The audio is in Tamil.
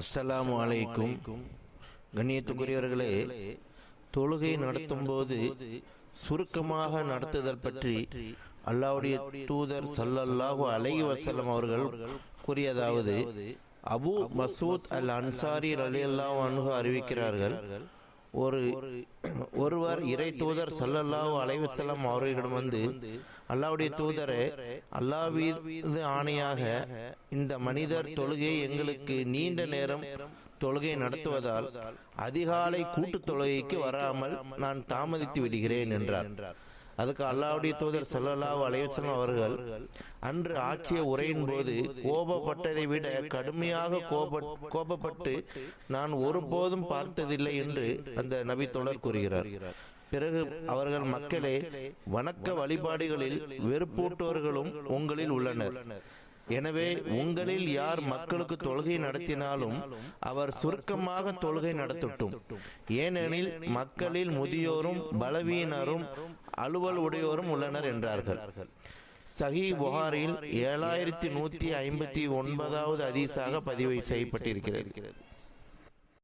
அஸ்ஸலாமு அலைக்கும். கண்ணியத்துக்குரியவர்களே தொழுகை நடத்தும் போது சுருக்கமாக நடத்துதல் பற்றி அல்லாவுடைய தூதர் சல்லல்லாஹு அலை வசலம் அவர்கள் கூறியதாவது அபு மசூத் அல் அன்சாரி ரலியல்லாஹு அன்ஹு அறிவிக்கிறார்கள் ஒரு ஒருவர் இறை தூதர் சல்லல்லாஹு அலைஹி அவர்களிடம் வந்து அல்லாவுடைய தூதரே அல்லாஹ்வீது ஆணையாக இந்த மனிதர் தொழுகை எங்களுக்கு நீண்ட நேரம் தொழுகை நடத்துவதால் அதிகாலை கூட்டு தொழுகைக்கு வராமல் நான் தாமதித்து விடுகிறேன் என்றார். அதுக்கு அல்லாவுடைய தூதர் ஸல்லல்லாஹு அலைஹி அவர்கள் அன்று ஆட்சிய உரையின் போது கோபப்பட்டதை விட கடுமையாக கோப கோபப்பட்டு நான் ஒருபோதும் பார்த்ததில்லை என்று அந்த நபி தொடர் கூறுகிறார். பிறகு அவர்கள் மக்களே வணக்க வழிபாடுகளில் வெறுப்பூட்டோர்களும் உங்களில் உள்ளனர். எனவே உங்களில் யார் மக்களுக்கு தொழுகை நடத்தினாலும் அவர் சுருக்கமாக தொழுகை நடத்தட்டும். ஏனெனில் மக்களில் முதியோரும் பலவீனரும் அலுவல் உடையோரும் உள்ளனர் என்றார்கள். சஹி புகாரில் ஏழாயிரத்தி நூத்தி ஐம்பத்தி ஒன்பதாவது அதீசாக பதிவு செய்யப்பட்டிருக்கிறது.